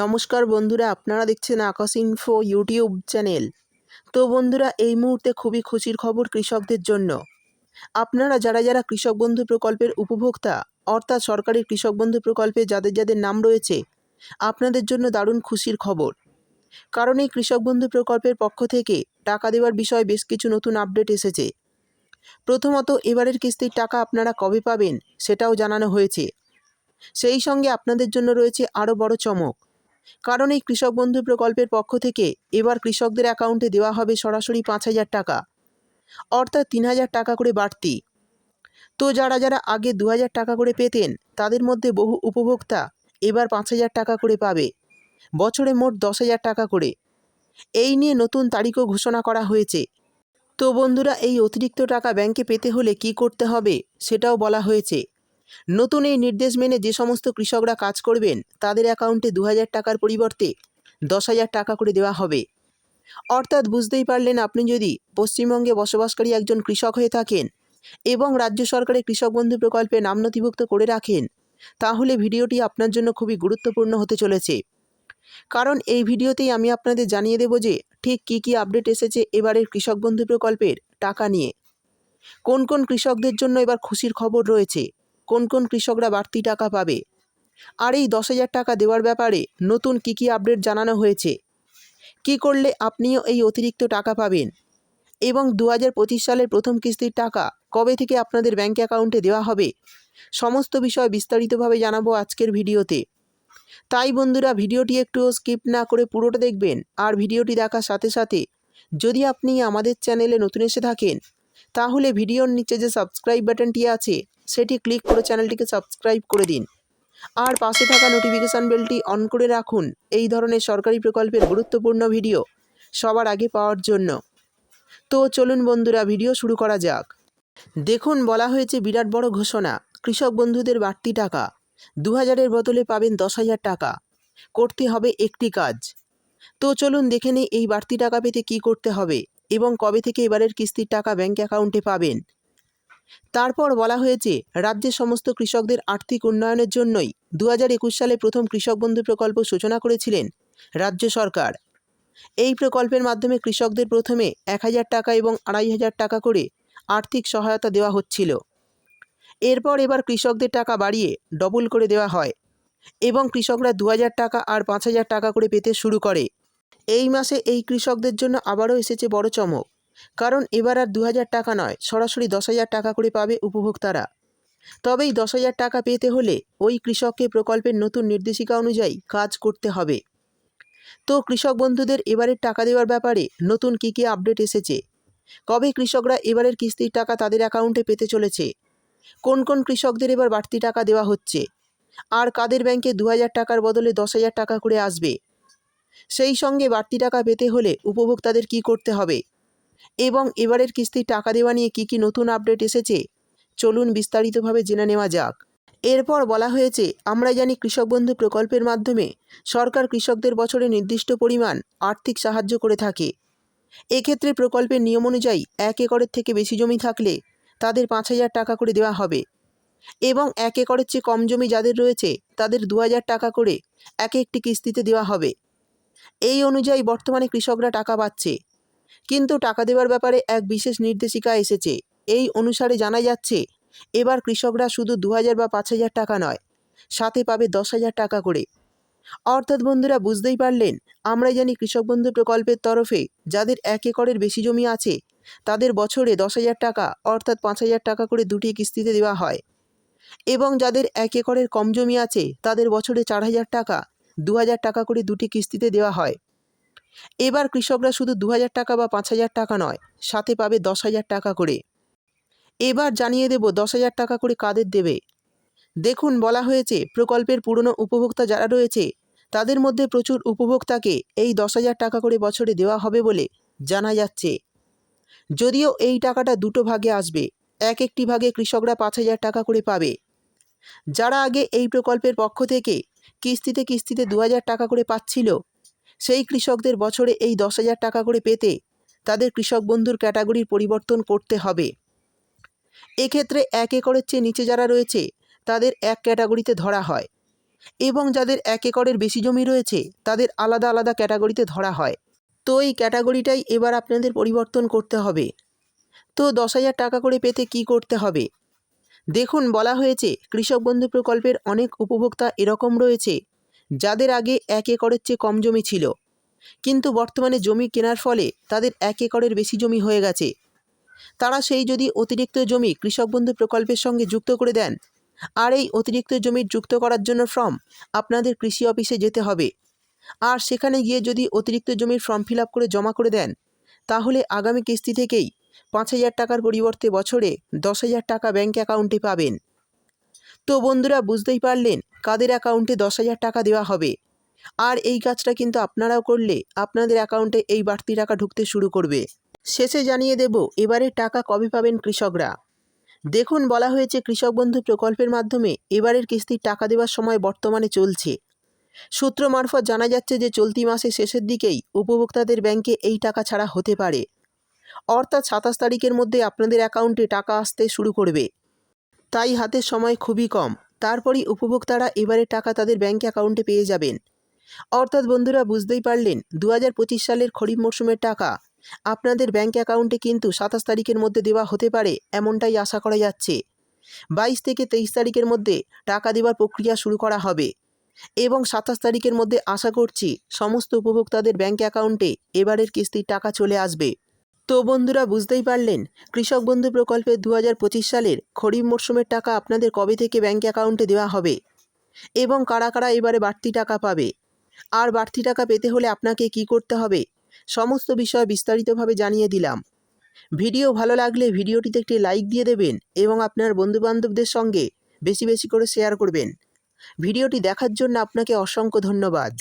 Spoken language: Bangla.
নমস্কার বন্ধুরা, আপনারা দেখছেন আকাশ ইনফো ইউটিউব চ্যানেল তো বন্ধুরা, এই মুহূর্তে খুবই খুশির খবর কৃষকদের জন্য। আপনারা যারা যারা কৃষক বন্ধু প্রকল্পের উপভোক্তা, অর্থাৎ সরকারি কৃষক বন্ধু প্রকল্পে যাদের যাদের নাম রয়েছে, আপনাদের জন্য দারুণ খুশির খবর। কারণ এই কৃষক বন্ধু প্রকল্পের পক্ষ থেকে টাকা দেওয়ার বিষয়ে বেশ কিছু নতুন আপডেট এসেছে। প্রথমত, এবারের কিস্তির টাকা আপনারা কবে পাবেন, সেটাও জানানো হয়েছে। সেই সঙ্গে আপনাদের জন্য রয়েছে আরও বড় চমক। কারণ এই কৃষক বন্ধু প্রকল্পের পক্ষ থেকে এবার কৃষকদের অ্যাকাউন্টে দেওয়া হবে সরাসরি পাঁচ হাজার টাকা, অর্থাৎ তিন হাজার টাকা করে বাড়তি। তো যারা যারা আগে দু হাজার টাকা করে পেতেন, তাদের মধ্যে বহু উপভোক্তা এবার পাঁচ হাজার টাকা করে পাবে। বছরে মোট দশ হাজার টাকা করে। এই নিয়ে নতুন তারিখও ঘোষণা করা হয়েছে। তো বন্ধুরা, এই অতিরিক্ত টাকা ব্যাংকে পেতে হলে কি করতে হবে সেটাও বলা হয়েছে। নতুন এই নির্দেশ মেনে যে সমস্ত কৃষকরা কাজ করবেন, তাদের অ্যাকাউন্টে দু হাজার টাকার পরিবর্তে দশ হাজার টাকা করে দেওয়া হবে। অর্থাৎ বুঝতেই পারলেন আপনি যদি পশ্চিমবঙ্গে বসবাসকারী একজন কৃষক হয়ে থাকেন এবং রাজ্য সরকারের কৃষক বন্ধু প্রকল্পে নাম নথিভুক্ত করে রাখেন, তাহলে ভিডিওটি আপনার জন্য খুবই গুরুত্বপূর্ণ হতে চলেছে। কারণ এই ভিডিওতেই আমি আপনাদের জানিয়ে দেব যে ঠিক কী কী আপডেট এসেছে এবারের কৃষক বন্ধু প্রকল্পের টাকা নিয়ে। কোন কোন কৃষকদের জন্য এবার খুশির খবর রয়েছে? কোন কোন কৃষকরা বাড়তি টাকা পাবে? আর এই দশ হাজার টাকা দেওয়ার ব্যাপারে নতুন কী কী আপডেট জানানো হয়েছে? কি করলে আপনিও এই অতিরিক্ত টাকা পাবেন? এবং দু হাজার পঁচিশ সালের প্রথম কিস্তির টাকা কবে থেকে আপনাদের ব্যাঙ্ক অ্যাকাউন্টে দেওয়া হবে? সমস্ত বিষয় বিস্তারিতভাবে জানাব আজকের ভিডিওতে। তাই বন্ধুরা, ভিডিওটি একটু স্কিপ না করে পুরোটা দেখবেন আর ভিডিওটি দেখার সাথে সাথে যদি আপনি আমাদের চ্যানেলে নতুন এসে থাকেন, তাহলে ভিডিওর নিচে যে সাবস্ক্রাইব বাটনটি আছে সেটি ক্লিক করে চ্যানেলটিকে সাবস্ক্রাইব করে দিন। আর পাশে থাকা নোটিফিকেশান বেলটি অন করে রাখুন। এই ধরনের সরকারি প্রকল্পের গুরুত্বপূর্ণ ভিডিও সবার আগে পাওয়ার জন্য। তো চলুন বন্ধুরা ভিডিও শুরু করা যাক। দেখুন, বলা হয়েছে বিরাট বড় ঘোষণা, কৃষক বন্ধুদের বাড়তি টাকা। দু হাজারের বদলে পাবেন দশ হাজার টাকা। করতে হবে একটি কাজ। তো চলুন দেখে নিই এই বাড়তি টাকা পেতে কি করতে হবে এবং কবে থেকে এবারের কিস্তির টাকা ব্যাঙ্ক অ্যাকাউন্টে পাবেন। তারপর বলা হয়েছে রাজ্যের সমস্ত কৃষকদের আর্থিক উন্নয়নের জন্যই দু হাজার একুশ সালে প্রথম কৃষক বন্ধু প্রকল্প সূচনা করেছিলেন রাজ্য সরকার। এই প্রকল্পের মাধ্যমে কৃষকদের প্রথমে এক হাজার টাকা এবং আড়াই হাজার টাকা করে আর্থিক সহায়তা দেওয়া হচ্ছিল। এরপর এবার কৃষকদের টাকা বাড়িয়ে ডবল করে দেওয়া হয় এবং কৃষকরা দু হাজার টাকা আর পাঁচ হাজার টাকা করে পেতে শুরু করে। এই মাসে এই কৃষকদের জন্য আবারও এসেছে বড় চমক। কারণ এবার আর দু হাজার টাকা নয়, সরাসরি দশ হাজার টাকা করে পাবে উপভোক্তারা। তবে এই দশ হাজার টাকা পেতে হলে ওই কৃষককে প্রকল্পের নতুন নির্দেশিকা অনুযায়ী কাজ করতে হবে। তো কৃষক বন্ধুদের এবারের টাকা দেওয়ার ব্যাপারে নতুন কী কী আপডেট এসেছে? কবে কৃষকরা এবারের কিস্তির টাকা তাদের অ্যাকাউন্টে পেতে চলেছে? কোন কোন কৃষকদের এবার বাড়তি টাকা দেওয়া হচ্ছে? আর কাদের ব্যাংকে দু হাজার টাকার বদলে দশ হাজার টাকা করে আসবে? সেই সঙ্গে বাড়তি টাকা পেতে হলে উপভোক্তাদের কি করতে হবে? এবং এবারের কিস্তির টাকা দেওয়া নিয়ে কী কী নতুন আপডেট এসেছে? চলুন বিস্তারিতভাবে জেনে নেওয়া যাক। এরপর বলা হয়েছে, আমরা জানি কৃষক বন্ধু প্রকল্পের মাধ্যমে সরকার কৃষকদের বছরে নির্দিষ্ট পরিমাণ আর্থিক সাহায্য করে থাকে। এক্ষেত্রে প্রকল্পের নিয়ম অনুযায়ী এক একরের থেকে বেশি জমি থাকলে তাদের পাঁচ হাজার টাকা করে দেওয়া হবে। এবং এক একরের চেয়ে কম জমি যাদের রয়েছে, তাদের দু হাজার টাকা করে এক একটি কিস্তিতে দেওয়া হবে। এই অনুযায়ী বর্তমানে কৃষকরা টাকা পাচ্ছে। কিন্তু টাকা দেওয়ার ব্যাপারে এক বিশেষ নির্দেশিকা এসেছে। এই অনুসারে জানা যাচ্ছে, এবার কৃষকরা শুধু দু হাজার বা পাঁচ হাজার টাকা নয়, সাথে পাবে দশ হাজার টাকা করে। অর্থাৎ বন্ধুরা, বুঝতেই পারলেন, আমরা জানি কৃষক বন্ধু প্রকল্পের তরফে যাদের এক একরের বেশি জমি আছে, তাদের বছরে দশ হাজার টাকা অর্থাৎ পাঁচ হাজার টাকা করে দুটি কিস্তিতে দেওয়া হয়। এবং যাদের এক একরের কম জমি আছে, তাদের বছরে চার হাজার টাকা দু হাজার টাকা করে দুটি কিস্তিতে দেওয়া হয়। এবার কৃষকরা শুধু দু হাজার টাকা বা পাঁচ হাজার টাকা নয়, সাথে পাবে দশ হাজার টাকা করে। এবার জানিয়ে দেব দশ হাজার টাকা করে কাদের দেবে। দেখুন, বলা হয়েছে, প্রকল্পের পুরনো উপভোক্তা যারা রয়েছে, তাদের মধ্যে প্রচুর উপভোক্তাকে এই দশ হাজার টাকা করে বছরে দেওয়া হবে বলে জানা যাচ্ছে। যদিও এই টাকাটা দুটো ভাগে আসবে, এক একটি ভাগে কৃষকরা পাঁচ হাজার টাকা করে পাবে। যারা আগে এই প্রকল্পের পক্ষ থেকে কিস্তিতে কিস্তিতে দু হাজার টাকা করে পাচ্ছিল সেই কৃষকদের বছরে এই দশ হাজার টাকা করে পেতে তাদের কৃষক বন্ধুর ক্যাটাগরির পরিবর্তন করতে হবে। এক্ষেত্রে এক একরের চেয়ে নিচে যারা রয়েছে, তাদের এক ক্যাটাগরিতে ধরা হয় এবং যাদের এক একরের বেশি জমি রয়েছে, তাদের আলাদা আলাদা ক্যাটাগরিতে ধরা হয়। তো এই ক্যাটাগরিটাই এবার আপনাদের পরিবর্তন করতে হবে। তো দশ হাজার টাকা করে পেতে কি করতে হবে? দেখুন, বলা হয়েছে কৃষক বন্ধু প্রকল্পের অনেক উপভোক্তা এরকম রয়েছে যাদের আগে এক একরের চেয়ে কম জমি ছিল। কিন্তু বর্তমানে জমি কেনার ফলে তাদের এক একরের বেশি জমি হয়ে গেছে। তারা সেই যদি অতিরিক্ত জমি কৃষক বন্ধু প্রকল্পের সঙ্গে যুক্ত করে দেন, আর এই অতিরিক্ত জমি যুক্ত করার জন্য ফর্ম আপনাদের কৃষি অফিসে যেতে হবে। আর সেখানে গিয়ে যদি অতিরিক্ত জমির ফর্ম ফিল করে জমা করে দেন, তাহলে আগামী কিস্তি থেকেই পাঁচ হাজার টাকার পরিবর্তে বছরে দশ হাজার টাকা ব্যাঙ্ক অ্যাকাউন্টে পাবেন। তো বন্ধুরা, বুঝতেই পারলেন কাদের অ্যাকাউন্টে দশ হাজার টাকা দেওয়া হবে? আর এই কাজটা কিন্তু আপনারাও করলে আপনাদের অ্যাকাউন্টে এই বাড়তি টাকা ঢুকতে শুরু করবে। শেষে জানিয়ে দেব এবারে টাকা কবে পাবেন কৃষকরা? দেখুন, বলা হয়েছে কৃষক বন্ধু প্রকল্পের মাধ্যমে এবারের কিস্তির টাকা দেওয়ার সময় বর্তমানে চলছে। সূত্র মারফত জানা যাচ্ছে যে চলতি মাসে শেষের দিকেই উপভোক্তাদের ব্যাংকে এই টাকা ছাড়া হতে পারে। অর্থাৎ সাতাশ তারিখের মধ্যে আপনাদের অ্যাকাউন্টে টাকা আসতে শুরু করবে। তাই হাতের সময় খুবই কম। তারপরই উপভোক্তারা এবারে টাকা তাদের ব্যাঙ্ক অ্যাকাউন্টে পেয়ে যাবেন। অর্থাৎ বন্ধুরা, বুঝতেই পারলেন দু হাজার পঁচিশ সালের খরিফ মরশুমের টাকা আপনাদের ব্যাঙ্ক অ্যাকাউন্টে কিন্তু সাতাশ তারিখের মধ্যে দেওয়া হতে পারে, এমনটাই আশা করা যাচ্ছে। বাইশ থেকে তেইশ তারিখের মধ্যে টাকা দেওয়ার প্রক্রিয়া শুরু করা হবে এবং সাতাশ তারিখের মধ্যে আশা করছি সমস্ত উপভোক্তাদের ব্যাঙ্ক অ্যাকাউন্টে এবারের কিস্তির টাকা চলে আসবে। তো বন্ধুরা বুঝতেই পারলেন, কৃষক বন্ধু প্রকল্পের দু সালের খরিফ মরশুমের টাকা আপনাদের কবে থেকে ব্যাঙ্ক অ্যাকাউন্টে দেওয়া হবে? এবং কারা কারা এবারে বাড়তি টাকা পাবে? আর বাড়তি টাকা পেতে হলে আপনাকে কি করতে হবে? সমস্ত বিষয় বিস্তারিতভাবে জানিয়ে দিলাম। ভিডিও ভালো লাগলে ভিডিওটিতে একটি লাইক দিয়ে দেবেন এবং আপনার বন্ধুবান্ধবদের সঙ্গে বেশি বেশি করে শেয়ার করবেন। ভিডিওটি দেখার জন্য আপনাকে অসংখ্য ধন্যবাদ।